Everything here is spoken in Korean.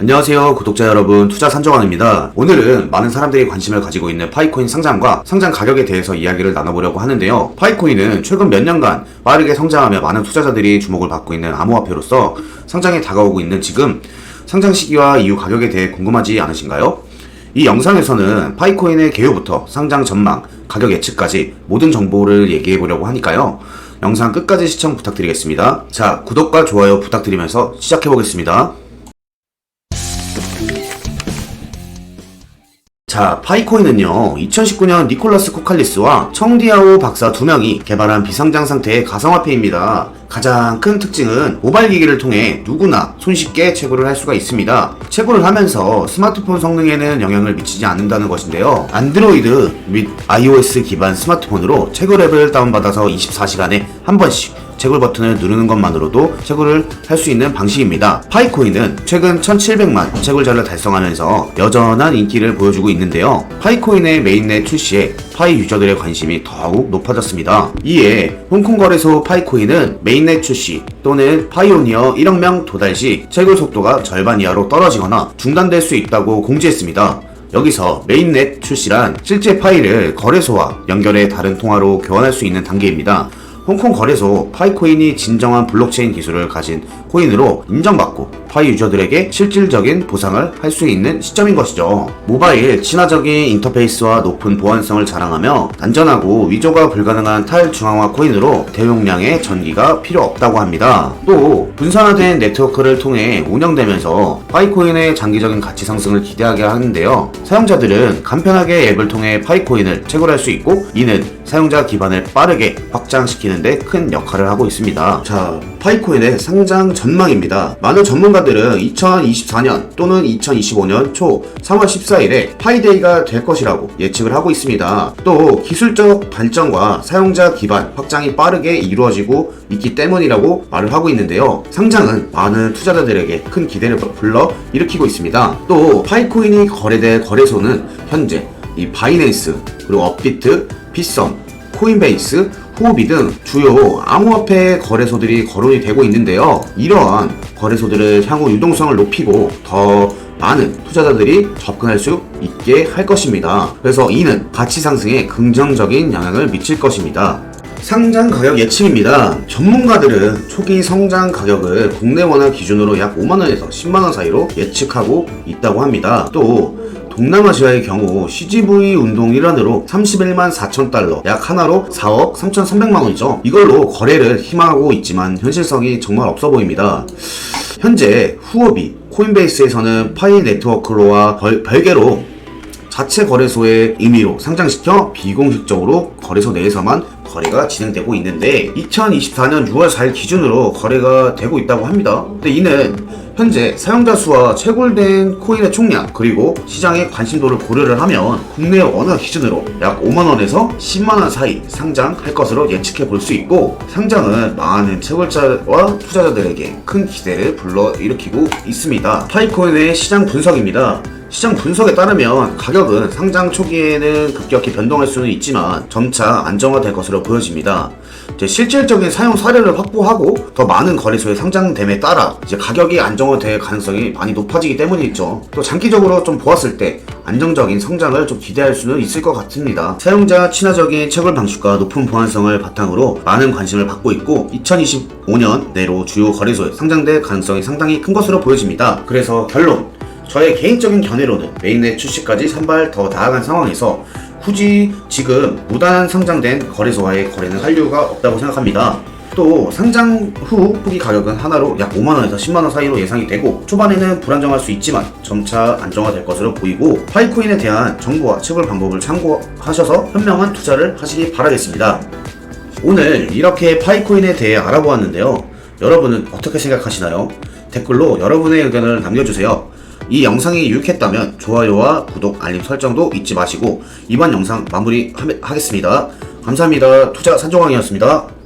안녕하세요 구독자 여러분 투자 산정환입니다 오늘은 많은 사람들이 관심을 가지고 있는 파이코인 상장과 상장 가격에 대해서 이야기를 나눠보려고 하는데요 파이코인은 최근 몇 년간 빠르게 성장하며 많은 투자자들이 주목을 받고 있는 암호화폐로서 상장에 다가오고 있는 지금 상장 시기와 이후 가격에 대해 궁금하지 않으신가요? 이 영상에서는 파이코인의 개요부터 상장 전망, 가격 예측까지 모든 정보를 얘기해 보려고 하니까요. 영상 끝까지 시청 부탁드리겠습니다. 자, 구독과 좋아요 부탁드리면서 시작해 보겠습니다. 자, 파이코인은요, 2019년 니콜라스 코칼리스와 청디아오 박사 두 명이 개발한 비상장 상태의 가상화폐입니다. 가장 큰 특징은 모바일 기기를 통해 누구나 손쉽게 채굴을 할 수가 있습니다. 채굴을 하면서 스마트폰 성능에는 영향을 미치지 않는다는 것인데요. 안드로이드 및 iOS 기반 스마트폰으로 채굴 앱을 다운받아서 24시간에 한 번씩 채굴 버튼을 누르는 것만으로도 채굴을 할 수 있는 방식입니다. 파이코인은 최근 1700만 채굴자를 달성하면서 여전한 인기를 보여주고 있는데요. 파이코인의 메인넷 출시에 파이 유저들의 관심이 더욱 높아졌습니다. 이에 홍콩 거래소 파이코인은 메인넷 출시 또는 파이오니어 1억 명 도달 시 채굴 속도가 절반 이하로 떨어지거나 중단될 수 있다고 공지했습니다. 여기서 메인넷 출시란 실제 파일을 거래소와 연결해 다른 통화로 교환할 수 있는 단계입니다. 홍콩 거래소 파이코인이 진정한 블록체인 기술을 가진 코인으로 인정받고 파이 유저들에게 실질적인 보상을 할 수 있는 시점인 것이죠. 모바일 친화적인 인터페이스와 높은 보안성을 자랑하며 안전하고 위조가 불가능한 탈중앙화 코인으로 대용량의 전기가 필요 없다고 합니다. 또 분산화된 네트워크를 통해 운영되면서 파이코인의 장기적인 가치 상승을 기대하게 하는데요. 사용자들은 간편하게 앱을 통해 파이코인을 채굴할 수 있고 이는 사용자 기반을 빠르게 확장시키는 데 큰 역할을 하고 있습니다. 자, 파이코인의 상장 전망입니다. 많은 전문가들은 2024년 또는 2025년 초 3월 14일에 파이데이가 될 것이라고 예측을 하고 있습니다. 또 기술적 발전과 사용자 기반 확장이 빠르게 이루어지고 있기 때문이라고 말을 하고 있는데요. 상장은 많은 투자자들에게 큰 기대를 불러 일으키고 있습니다. 또 파이코인이 거래될 거래소는 현재 이 바이낸스 그리고 업비트, 피썸, 코인베이스, 호흡이 등 주요 암호화폐 거래소들이 거론이 되고 있는데요. 이러한 거래소들을 향후 유동성을 높이고 더 많은 투자자들이 접근할 수 있게 할 것입니다. 그래서 이는 가치 상승에 긍정적인 영향을 미칠 것입니다. 상장 가격 예측입니다. 전문가들은 초기 성장 가격을 국내 원화 기준으로 약 5만원에서 10만원 사이로 예측하고 있다고 합니다. 또 동남아시아의 경우 CGV 운동 일환으로 31만 4천 달러, 약 하나로 4억 3,300만 원이죠. 이걸로 거래를 희망하고 있지만 현실성이 정말 없어 보입니다. 현재 후업이 코인베이스에서는 파이 네트워크로와 벌- 별개로 자체 거래소의 의미로 상장시켜 비공식적으로 거래소 내에서만 거래가 진행되고 있는데 2024년 6월 4일 기준으로 거래가 되고 있다고 합니다. 근데 이는 현재 사용자 수와 채굴된 코인의 총량 그리고 시장의 관심도를 고려를 하면 국내 원화 기준으로 약 5만 원에서 10만 원 사이 상장할 것으로 예측해 볼 수 있고 상장은 많은 채굴자와 투자자들에게 큰 기대를 불러일으키고 있습니다. 파이코인의 시장 분석입니다. 시장 분석에 따르면 가격은 상장 초기에는 급격히 변동할 수는 있지만 점차 안정화될 것으로 보여집니다. 이제 실질적인 사용 사례를 확보하고 더 많은 거래소에 상장됨에 따라 이제 가격이 안정화될 가능성이 많이 높아지기 때문이죠. 또 장기적으로 좀 보았을 때 안정적인 성장을 좀 기대할 수는 있을 것 같습니다. 사용자 친화적인 채굴 방식과 높은 보안성을 바탕으로 많은 관심을 받고 있고 2025년 내로 주요 거래소에 상장될 가능성이 상당히 큰 것으로 보여집니다. 그래서 결론 저의 개인적인 견해로는 메인넷 출시까지 산발 더 나아간 상황에서 굳이 지금 무단 상장된 거래소와의 거래는 할 이유가 없다고 생각합니다. 또 상장 후 후기 가격은 하나로 약 5만원에서 10만원 사이로 예상이 되고 초반에는 불안정할 수 있지만 점차 안정화될 것으로 보이고 파이코인에 대한 정보와 채굴 방법을 참고하셔서 현명한 투자를 하시기 바라겠습니다. 오늘 이렇게 파이코인에 대해 알아보았는데요. 여러분은 어떻게 생각하시나요? 댓글로 여러분의 의견을 남겨주세요. 이 영상이 유익했다면 좋아요와 구독, 알림 설정도 잊지 마시고 이번 영상 마무리 하겠습니다. 감사합니다. 투자 산정왕이었습니다.